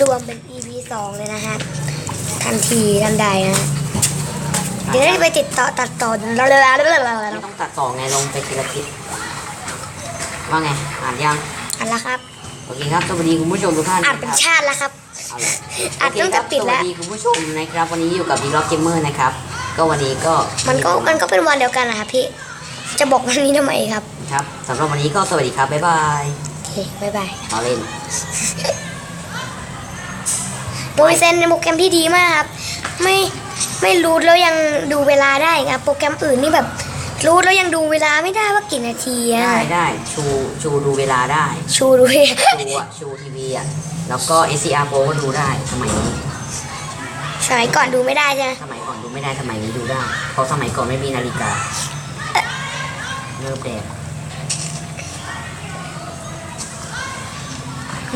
รวมเป็น EP สองเลยนะฮะทันทีทันใดนะเดี๋ยวได้ไปติดต่อตัดต่อแล้วแล้วแล้วแล้วไม่ต้องตัดต่อไงลงไปทีละคลิปว่าไงอ่านยังอันละครับโอเคครับสวัสดีคุณผู้ชมทุกท่านอ่านเป็นนะครับชาติแล้วครับเอาเลยอ่านโเคตั้งแต่ครับปิดแล้วสวัสดีคุณผู้ชมนะครับ วันนี้อยู่กับดีล็อกเกมเมอร์นะครับ ก็วันนี้ก็มันก็มันก็เป็นวันเดียวกันนะครับพี่จะบอกวันนี้ทำไมครับ ครับสำหรับวันนี้ก็สวัสดีครับบ๊ายบายโอเคบ๊ายบายมาเล่น โดยเซนในโปรแกรมที่ดีมากครับ ไม่ไม่รู้แล้วยังดูเวลาได้ครับโปรแกรมอื่นนี่แบบรู้แล้วยังดูเวลาไม่ได้ว่ากี่นาทีอะได้ได้ชูชูดูเวลาได้ ชูดูเลยชูอะชูทีวีอะแล้วก็ SCR Pro ก็ดูได้สมัยนี้สมัยก่อนดูไม่ได้ใช่ไหมสมัยก่อนดูไม่ได้สมัยนี้ดูได้ เพราะสมัยก่อนไม่มีนาฬิกาเริ่มแดง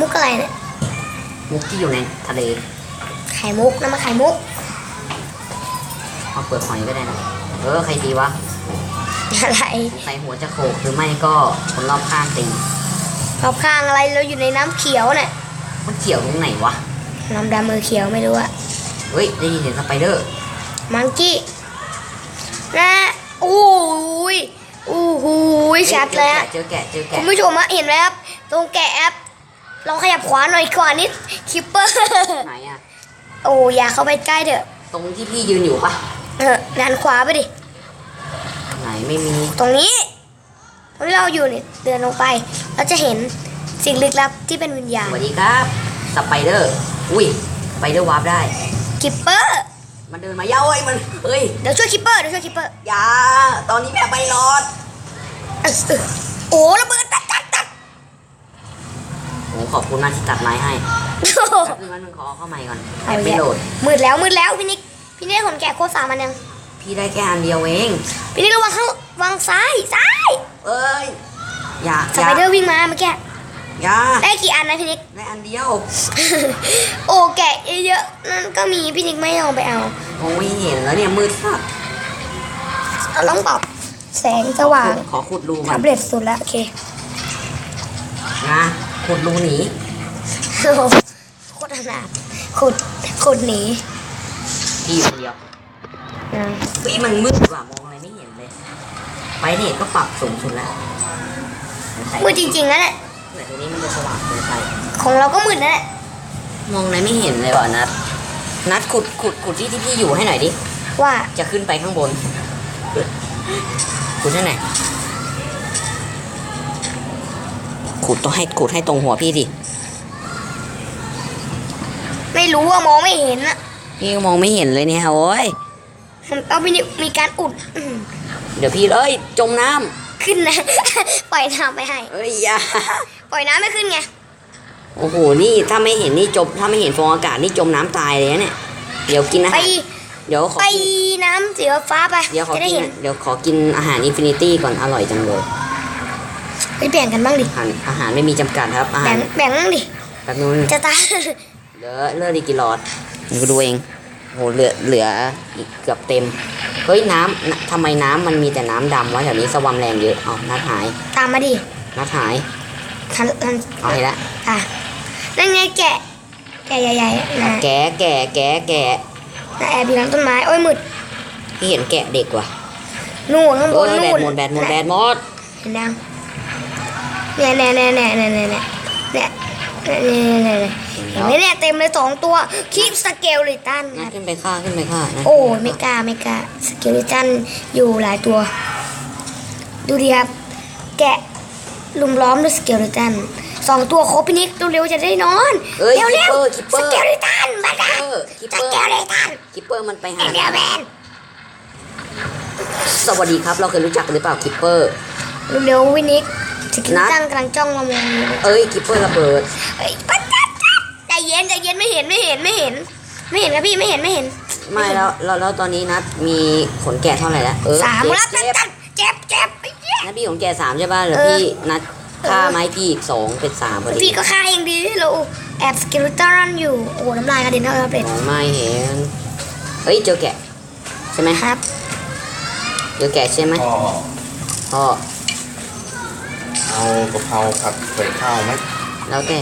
มุกอะไรเนี่ย มุกที่อยู่ในทะเล ไข่มุกน้ำมันไข่มุก เอาเปลือกหอยก็ได้นะ เออ ใครตีวะ อะไรใส่หัวจะโขกหรือไม่ก็คนรอบข้างตีขอบข้างอะไรเราอยู่ในน้ำเขียวเนี่ยมันเกี่ยวตรงไหนวะ น้ำดำมือเขียวไม่รู้อะเฮ้ย ได้ยินเสียงสไปเดอร์ มังกี้นะโอ้ยโอ้โหชัดเลยอะเจอแกะเจอคุแกะณผู้ชมอะเห็นไหมครับตรงแกะแอป ลองขยับขวาหน่อยขวานิดคิปเปอร์ไหนอะโอ้อย่าเข้าไปใกล้เถอะ ตรงที่พี่ยืนอยู่ปะเออดันขวาไปดิ ไหนไม่มี ตรงนี้ตรงที่เราอยู่เนี่ยเดินลงไปเราจะเห็นสิ่งลึกลับที่เป็นวิญญาสณวัสดีครับ สไปเดอร์ อุ้ยสไปเดอร์วาร์ปได้ คิปเปอร์ มันเดินมาเย้าเอ้ยมันเอ้ย เดี๋ยวช่วยคิปเปอร์เดี๋ยวช่วยคิปเปอร์ อย่า ตอนนี้แม่ไปรอดเออเออโอ้ระเบิดตัดตัดตัดโอ้ ขอบคุณมากที่ตัดไม้ให้โอ้โหแป๊บนึงมันงขอเอาเข้าใหม่ก่อนแอเอาบอีกไม่แล้วโหลด มืดแล้วมืดแล้วพี่นิกพี่นิกขนแกะโคตรสามอันยังพี่ได้แค่อันเดียวเองพี่นิกระวังข้างวางซ้ายซ้ายเอ้ยอย่าสอย่าไปเดอร์วิ่งมาเมื่อกี้อย่าได้กี่อันนะพี่นิกได้อันเดียว โอ้แกะเยอะๆนั่นก็มีพี่นิกไม่ยอมไปเอามองไม่เห็นแล้วเนี่ยมืดมากเราต้องปรับแสงสว่างขอขุดรูก่อแท็นบเล็ตสุดแล้วโอเคนะ ขุดรูหนีโอ้โหโคตรขนาดขุดขุดหนีพี่อยู่คนเดียวนะเฮ้ยมันมืดกว่ามองอะไรไม่เห็นเลยไฟเนี่ยก็ปรับสูงสุดแล้วมืดจริงๆนะเนี่ยแต่ตรงนี้มันจะสว่างเกินไป ของเราก็มืดนะเนี่ยมองอะไรไม่เห็นเลยว่ะนัด นัดขุดขุดขุดที่ที่พี่อยู่ให้หน่อยดิ ว่าจะขึ้นไปข้างบน ขุดให้ไหน ขุดต้องให้ขุดให้ตรงหัวพี่ดิไม่รู้ว่ามองไม่เห็นอะพี่ก็มองไม่เห็นเลยเนี่ยโอ้ยมันเอาไปมีการอุดอืมเดี๋ยวพี่เอ้ยจมน้ำขึ้นนะ ปล่อยน้ำไปให้ เอ้ยอย่าปล่อยน้ำไม่ขึ้นไงโอ้โหนี่ถ้าไม่เห็นนี่จมถ้าไม่เห็นฟองอากาศนี่จมน้ำตายเลยนะเนี่ยเดี๋ยวกินอาไปหารเดี๋ยวขอไปกินน้ำสีฟ้าไปเดี๋ยวขอจะได้กินเห็น เดี๋ยวขอกินอาหารอินฟินิตี้ก่อนอร่อยจังเลย ไปแบ่งกันบ้างดิ อาหารอาหารไม่มีจำกัดครับ อาหาแบ่รงแบ่งบ้างดิ แป๊บนึง จะตาย เหลือเลือดอีกกี่หลอดมึงก็ดูเองโหเหลือเหลืออีกเกือบเต็ม เฮ้ยน้ำน้ำทำไมน้ำมันมีแต่น้ำดำวะแถวนี้สวามแรงเยอะเอานัดหายตามมาดินัดหายทันทันเอาให้ละอะนั่นไงแกะ แกะใหญ่ๆนะแกะแกะแกะแกะนะแอบอยู่หลังต้นไม้ โอ้ยมืดพี่เห็นแกะเด็กว่ะนู่นข้างบเอนอแบนู่ตนหมดแบตหมดแบตหมดเห็นยัง เนี่ยเนี่ยเนี่ยเนี่ยเนี่ยเนี่ยเนี่ยเห็นไหมเนี่ยเต็มเลยสองตัวคีบสเกลลิตันงั้นขึ้นไปฆ่าขึ้นไปฆ่านะโอ้ไม่กล้าไม่กล้าสเกลลิตันอยู่หลายตัว ดูดิครับ แกะลุมล้อมด้วยสเกลลิตันสองตัวครบพี่นิกเร็วๆจะได้นอนเร็วเร็วสเกลลิตันมาดักสเกลลิตันคิปเปอร์มันไปหาเดลแมนสวัสดีครับเราเคยรู้จักหรือเปล่าคิปเปอร์เร็วๆวินิก สเกลลินะตันกำลังจ้องมามองอยู่เอ้ยคิปเปอร์ระเบิดเอ้ยปัดปัดปัดใจเย็นใจเย็นไม่เห็นไม่เห็นไม่เห็น ไม่เห็นครับพี่ไม่เห็นไม่เห็นไม่แล้วแล้วแล้วตอนนี้นัดมีขนแกะเท่าไหร่แล้วเออสามเจ็บแล้วเจ็บตัดเจ็บเจ็บไอ้เหี้ย นัดพี่ของแกะสามใช่ป่ะเหรือเออ พี่นัดฆ่าไม้พี่อีกสองเป็นสามพอดีพี่ก็ฆ่าเองดีเราแอบสเกลตันอยู่โอ้น้ำลายกระเด็นเท่าครับเด็ดมองไม่เห็นเฮ้ยเจอแกะใช่ไหมครับ เจอแกะใช่ไหมก็พ่อ เอากะเพราผัดใส่ข้าวไหมแล้วแต่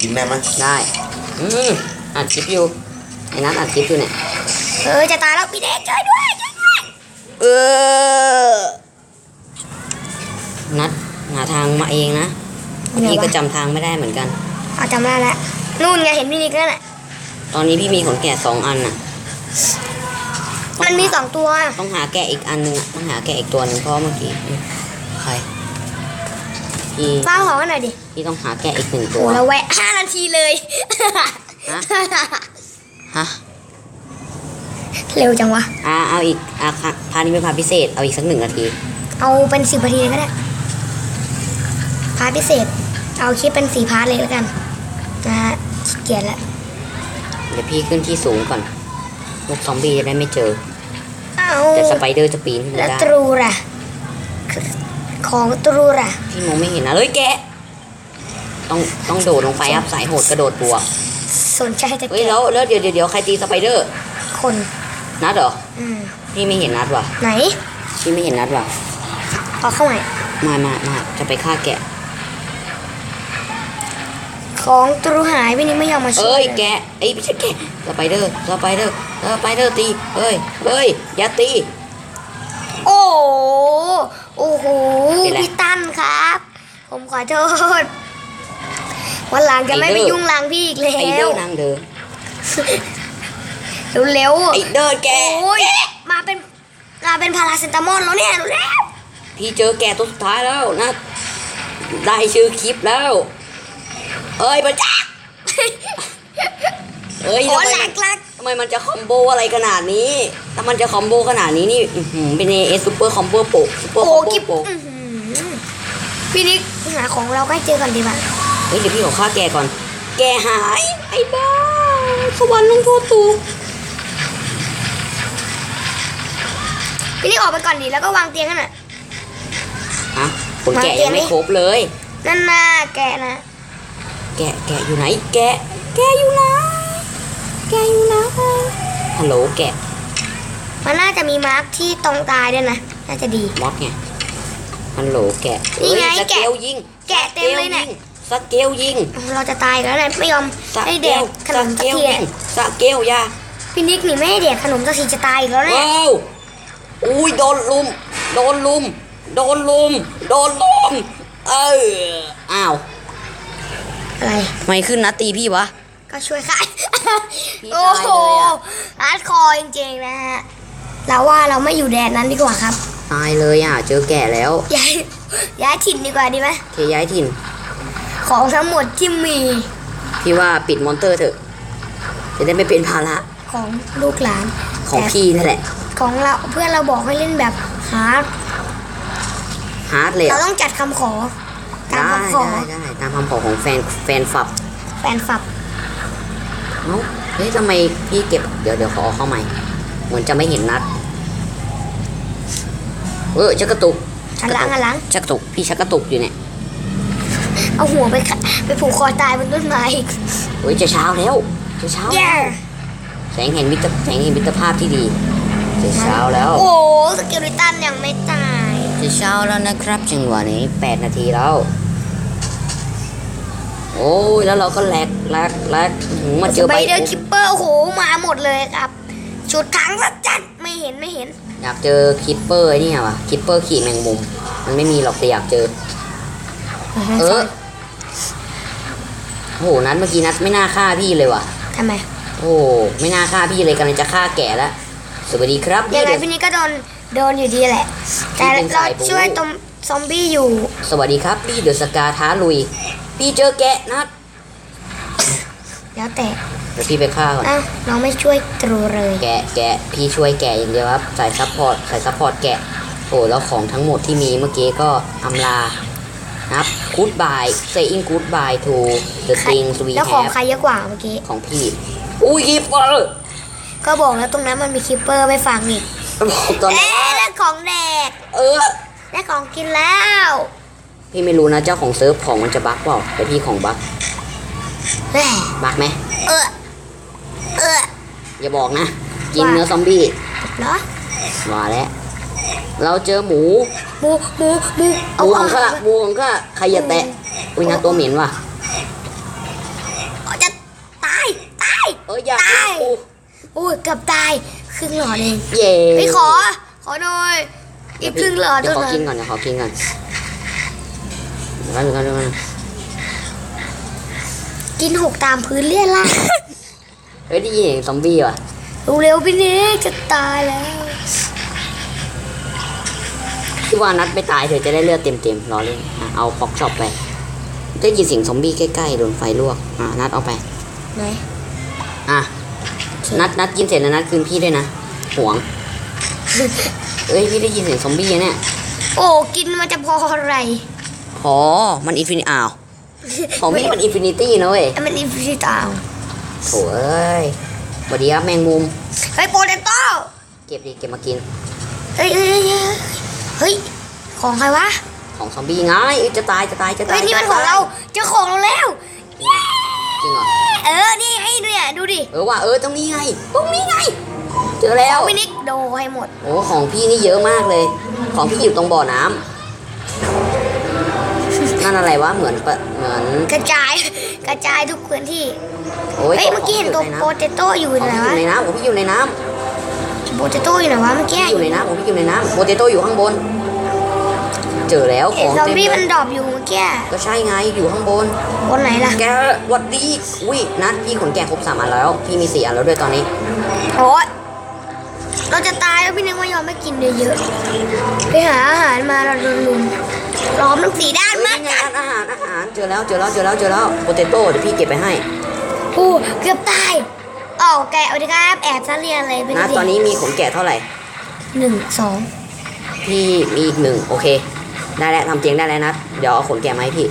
กินได้ไหมได้ อืมอัดคลิปอยู่ไอ้นัทอัดคลิปอยู่เนี่ยเออจะตายแล้วพี่เด็กช่วยด้วยช่วยด้วยเออนัดหาทางมาเองนะพี่ก็จำทางไม่ได้เหมือนกันเอาจำได้แล้วนู่นไงเห็นพี่นิกแล้วน่ะตอนนี้พี่มีขนแกะสองอันน่ะ มันมีสองตัว ต้องหาแกะอีกอันหนึงอะต้องหาแกะอีกตัวหนึ่งเพราะเมื่อกี้อืมใคร พี่เฝ้าของกันหน่อยดิพี่ต้องหาแกะอีกหนึ่งตัโอ้วเราแวะห้านาทีเลยฮะ ฮะเร็วจังวะ อ่าเอาอีกอ่าค่ะพานี้เป็นพาพิเศษเอาอีกสักหนึ่งนาที เอาเป็นสิบนาทีเลยก็ได้พาร์ทพิเศษ เอาคลิปเป็นสี่พาร์ทเลยแล้วกันนะฮะขี้เกียจแล้วเดี๋ยวพี่ขึ้นที่สูงก่อนพวกซอมบี้จะได้ไม่เจอ เอาแต่สไปเดอร์จะปีนขึ้นแล้มาวได้ ตรูล่ะ ของตรูล่ะพี่มองไม่เห็นนะเลยแกะต้องต้องโดดลงไปครับสายโหดกระโดดบวกสนใจจะเฮ้ยเก็บแล้วแล้วเดี๋ยวเดี๋ยวเดี๋ยวใครตีสไปเดอร์คนนัดเหรออืมพี่ไม่เห็นนัดว่ะไหนพี่ไม่เห็นนัดว่ะเอาเข้าใหม่มามามาจะไปฆ่าแกะ ของตรูหายพี่นี่ไม่ยอมมาช่เอ้วยยแกะไอ้ยไม่ใช่แกะสไปเดอร์สไปเดอร์สไปเดอร์ตีเอ้ยเอ้ยอย่าตีโอ้ โหโอ้โหเป็นไร พี่ตั้นครับ ผมขอโทษ วันหลังจะไม่ไอ้ไปเด้อยุ่งรังพี่อีกแล้ไอ้เดอวร์นางเด้อเร็วไอ้เดอร์แกะๆโอ้ยมาเป็นมาเป็นพาราเซตามอลแล้วเนี่ยเร็วพี่เจอแกะตัวสุดท้ายแล้วนะ ได้ชื่อคลิปแล้ว เอ้ยมันจักเอ้ยโอ้ทำไมแหลมันกลักทำไมมันจะคอมโบอะไรขนาดนี้ ถ้ามันจะคอมโบขนาดนี้นี่อื้อหือเป็นเอซูเปอร์คอมโบโปซูเปอร์คโอ้อมโบกิ๊บโปอื้อหือพี่นิกหาของเราใกล้เจอกันดีป่ะเฮ้ยเดี๋ยวพี่ขอฆ่าแกก่อน แกหาย ไอ้บ้าสวรรค์ลงโทษตูพี่นิกออกไปก่อนดีแล้วก็วางเตียงกันน่ะฮะคนแกะยังไม่ครบเลย นั่นน่ะแกะนะ แกะแกะอยู่ไหน แกะแกะอยู่ไหนแกะอยู่ไหนฮัลโหลแกะ มันน่าจะมีมาร์คที่ตรงตายด้วยนะ น่าจะดี ม็อดไงฮัลโหลแกะนี่ไงเฮ้ยสเกลแกะยิงแกะเต็มเลยเนี่ย สเกลยิงเราจะตายกันแล้วนะไม่ยอมสให้เกเด็ลกขสนมเกสักลทียิอะงสเกลยาพี่นิกนี่ไม่ให้เด็กขนมสักทีจะตายอีกแล้วเนี่ยว้าวอุ้ยโดนลุม โดนลุม โดนลุม โดนลุม เออ อ้าวอะไร ทำไมขึ้นนะตีพี่วะ ก็ช่วยขาย พี่โอ้ตายโหเลยอะอาร์ตคอร์จริงๆนะฮะ เราว่าเราไม่อยู่แดนนั้นดีกว่าครับ ตายเลยอะ เจอแก่แล้วย้ายย้ายถิ่นดีกว่าดีไหมเคย้ายถิ่น ของทั้งหมดที่มีพี่ว่าปิดมอนเตอร์เถอะ จะได้ไม่เป็นภาระของลูกหลานของแต่พี่นั่นแหละ ของเราเพื่อนเราบอกให้เล่นแบบฮาร์ดฮาร์ดเลยเราอะต้องจัดคำขอตามได้คำขอได้ได้ตามคำขอของแฟนแฟนฝับแฟนฝับเอ้าเฮ้ยทำไมพี่เก็บ เดี๋ยวเดี๋ยวขอเอาเข้าใหม่เหมือนจะไม่เห็นนัด เออชักกระตุกหันหลังหันหลังชักกระตุกพี่ชักกระตุกอยู่เนี่ยเอาหัวไปขะไปผูกคอตายบนต้นไม้อีกเฮ้ยจะเช้าแล้วจะเช้าแย่แสงเห็นมิตรแสงเห็นมิตรภาพที่ดีจะเช้าแล้ว โอ้สกิลิตันยังไม่ตายจะเช้าแล้วนะครับจังหวะนี้แปดนาทีแล้วโอ้ยแล้วเราก็แลกแลกแลกอื้อหือมาเจสอไปใบเดอร์คิปเปอร์โอ้โหมาหมดเลยครับ ชุดขังสัจจัดไม่เห็นไม่เห็น อยากเจอคิปเปอร์ไอ้นี่ว่ะคิปเปอร์ขี่แมงมุม มันไม่มีหรอกแต่อยากเจอ เออโอ้โหนัดเมื่อกี้นัดไม่น่าฆ่าพี่เลยว่ะทำไม โอ้โหไม่น่าฆ่าพี่เลยกำลังจะฆ่าแก่แล้วสวัสดีครับยังไงเดี๋วพี่นี่ก็โดนโดนอยู่ดีแหละ แต่พี่เป็นเราสายบู๊ช่วยตมซอมบี้อยู่ สวัสดีครับพี่เดอะสกาท้าลุย พี่เจอแกะนัด แล้วแต่เดี๋ยวพี่ไปฆ่าก่อน อ้าวน้องไม่ช่วยตรูเลย แกะแกะพี่ช่วยแกะอย่างเดียวครับใส่ซัพพอร์ตใส่ซัพพอร์ตแกะโอ้แล้วของทั้งหมดที่มีเมื่อกี้ก็อำลานะครับ goodbye saying goodbye to the ใคร things we แล้วของ have ใครเยอะกว่าเมื่อกี้ ของพี่ อุ้ยคิปเปอร์ก็บอกแล้วตรงนั้นมันมีคิปเปอร์ไม่ฟังอีกบอกตอนนั้เอ๊ะนได้ของแดกเออ ได้ของกินแล้ว พี่ไม่รู้นะเจ้าของเซิร์ฟของมันจะบั๊กเปล่าแต่พี่ของบั๊กแหม่ บั๊กไหมเออเอออย่าบอกนะ กินว่าเนื้อซอมบี้เหรอว่าแล้วเราเจอหมูหมูหมูหมูหเอามูขเอาองข้าหมูของข้าใครอย่าแตะอุ้ยนะตัวเหม็นว่ะเอาจะตายเอออย่าตายโอ้โอ้ยเกือบตายครึ่งหลอดเองเย่ไปขอ ขอหน่อยอีกครึ่งหลอดเดี๋ยวขอเท่ากินนั้นก่อนเดี๋ยวขอกินก่อนเดี๋ยวก่อนเดี๋ยวก่อนเดี๋ยว ก่อนกินหกตามพื้นเลี่ยนล่ะเฮ้ยได้ยินเสียงซอมบี้ว่ะเร็วๆพี่เนกจะตายแล้วที่ว่านัดไม่ตายเธอจะได้เลือดเต็มๆรอเล่นอะเอาป๊อกช็อปไป ได้ยินเสียงซอมบี้ใกล้ๆโดนไฟลวกอะนัดเอาไป ไหนอะนัดนัดกินเสร็จแล้วนัดคืนพี่ด้วยนะหวงเอ้ยพี่ได้ยินเสียงซอมบี้อะเนี่ยโอ้กินมันจะพออะไรพอมันอินฟินิอ้าว ของพี่มันอินฟินิตี้นะเว้ยไอ้มันอินฟินิตาวโถ่เอ้ยสวัสดีครับแมงมุม เฮ้ยโปเตโต้เก็บดิเก็บมากิน เฮ้ยเฮ้ยเฮ้ยเฮ้ยเฮ้ยของใครวะ ของซอมบี้ไงเอ้ยจะตายจะตายจะตาเฮ้ยยนี่มันของเราเจอของเราแล้วจริงเหรอ เออ นี่ไอ้เนี่ยดูดิ เออว่ะเออตรงนี้ไง ตรงนี้ไง เจอแล้ววินิกโดให้หมด โอ้ของพี่นี่เยอะมากเลย ของพี่อยู่ตรงบ่อน้ำ นั่นอะไรวะเหมือนปะเหมือนกระจาย กระจายทุกพื้นที่โอ้ยเฮ้ยเมื่อกี้เห็นตัวขโปองเตโต้อยู่พี่ไหนอยู่วะในน้ำของพี่อยู่ในน้โปเตโต้อยู่ไหนวะเมื่อำกี้พี่อยู่ในน้ำของพี่อยู่ในน้ำโปเตโต้อยู่ข้างบน เจอแล้วขเห็นองซอมเต็มบี้เลมันยดรอปอยู่เมื่อกี้ก็ใช่ไงอยู่ข้างบนบนไหนล่ะแกหวัดดีอุ้ยนัดพี่ขนแกะครบสามอันแล้วพี่มีสี่อันแล้วด้วยตอนนี้โอ้ยเราจะตายแล้วพี่นึกว่ายอมไม่กินเยอะๆไปหาอาหารมาเราโดนลุม ล้อมทั้งสีด้านเอ้ยมากนี่ไงจัดอาหารอาหารเจอแล้วเจอแล้วเจอแล้วเจอแล้วโปเตโต้เดี๋ยวพี่เก็บไปให้โอ้เกือบตายอ๋อแกะเอาดิครับแอบซะเรียนเลยเป็นนัดดิตอนนี้มีขนแกะเท่าไหร่หนึ่งสองพี่มีอีกหนึ่งโอเค ได้แล้วทำเตียงได้แล้วนัดเดี๋ยวเอาขนแกะมาให้พี่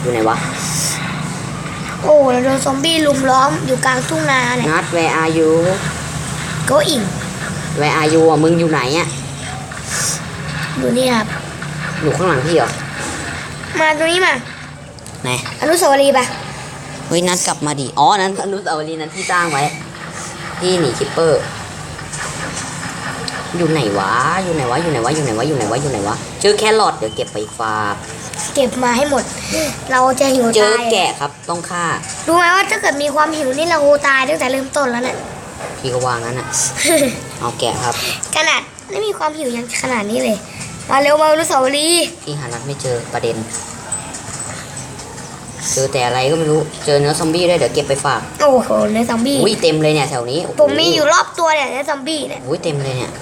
อยู่ไหนวะโอ้เราโดนซอมบี้ลุมล้อมอยู่กลางทุ่งนาเนี่ยนัด where are you โกอิง where are you อะมึงอยู่ไหนอะดูนี่ครับ อยู่ข้างหลังพี่เหรอ มาตรงนี้มาไหนอนุสาวรีย์ปะเฮ้ยนัดกลับมาดิ อ๋อ นั้นอนุสาวรีย์นั้นที่สร้างไว้พี่หนีคิปเปอร์ อยู่ไหนวะ อยู่ไหนวะ อยู่ไหนวะ อยู่ไหนวะ อยู่ไหนวะ อยู่ไหนวะ เจอแครอทเดี๋ยวเก็บไปฝาก เก็บมาให้หมด เราจะหิวเจอตายแกะครับ ต้องฆ่า รู้ไหมว่าถ้าเกิดมีความหิวนี่เราตายตั้งแต่เริ่มต้นแล้วเนี่ย พี่ก็วางงั้นอะ เอาแกะครับ ขนาดไม่มีความหิวยังขนาดนี้เลย มาเร็วมาอนุสาวรีย์พี่หานัดไม่เจอประเด็น เจอแต่อะไรก็ไม่รู้ เจอเนื้อซอมบี้ด้วยเดี๋ยวเก็บไปฝากโอ้โหเนื้อซอมบี้ อุ้ยเต็มเลยเนี่ยแถวนี้โโหผมมีอยู่รอบตัวเนี่ยเนื้อซอมบี้เนี่ย อุ้ยเต็มเลยเนี่ย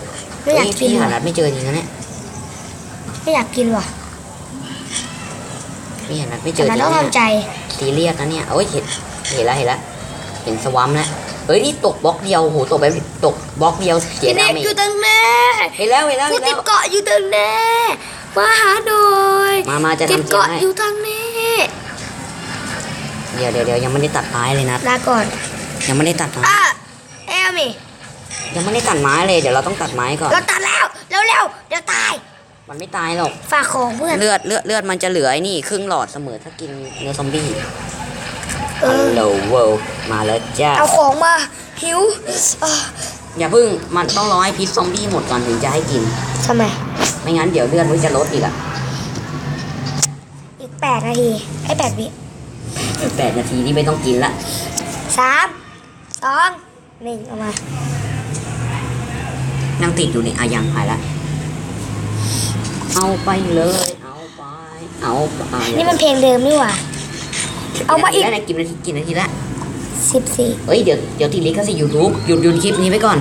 ไม่อยากเฮ้กินพี่หาว่ะนัดไม่เจอจริงนะเนี่ย ไม่อยากกินว่ะพี่หานัดไม่เจแต่อจมัรินงต้องนะเนี่ยทำใจซีเรียสนะเนี่ยโอ้ยเห็นเห็นแล้วเห็นแล้วเห็นสวัมแล้ว เฮ้ยนี่ตกบล็อกเดียวโหตกไปตกบล็อกเดียวเสียเด็ดากเมอยู่จตรงหน้าเห็นแล้วเห็นแล้วกูเห็นติแล้ดวเกาะอยู่ตรงหน้ามาหาหน่อยมามาจะติดทำเตียงเกาะให้อยู่ทางนี้เดี๋ยวเดี๋ยวเดี๋ยวยังไม่ได้ตัดไม้เลยนะลาก่อน ยังไม่ได้ตัดไม้อะเอลมี่ยังไม่ได้ตัดไม้เลยเดี๋ยวเราต้องตัดไม้ก่อนเราตัดแล้วเร็วเร็วๆเดี๋ยวตาย มันไม่ตายหรอกฝากของเพื่อนเลือดเลือดเลือดมันจะเหลือไอ้นี่ครึ่งหลอดเสมอถ้ากินเนื้อซอมบี้เอ ฮัอลโหลเวิลด์มาแล้วจ้าเอาของมาหิวอะอย่าเพึ่งมันต้องรอให้พิษซอมบี้หมดก่อนถึงจะให้กิน ทำไม ไม่งั้นเดี๋ยวเลือดมันจะลดอีกอะอีกแปดนาทีไอ้แปดวิแปดนาทีนี่ไม่ต้องกินละสามสองหนึ่งเอามา นั่งติดอยู่นี่อายังหายละเอาไปเลย เอาไป เอาไป นี่มันเพลงเดิมนี่หว่า เอามาอีกแล้วนะกี่นาทีกี่นาทีละสิบสี่เอ้ยเดี๋ยวเดี๋ยวติดลิขสิทธิ์ยูทูบหยุดหยุดคลิปนี้ไว้ก่อน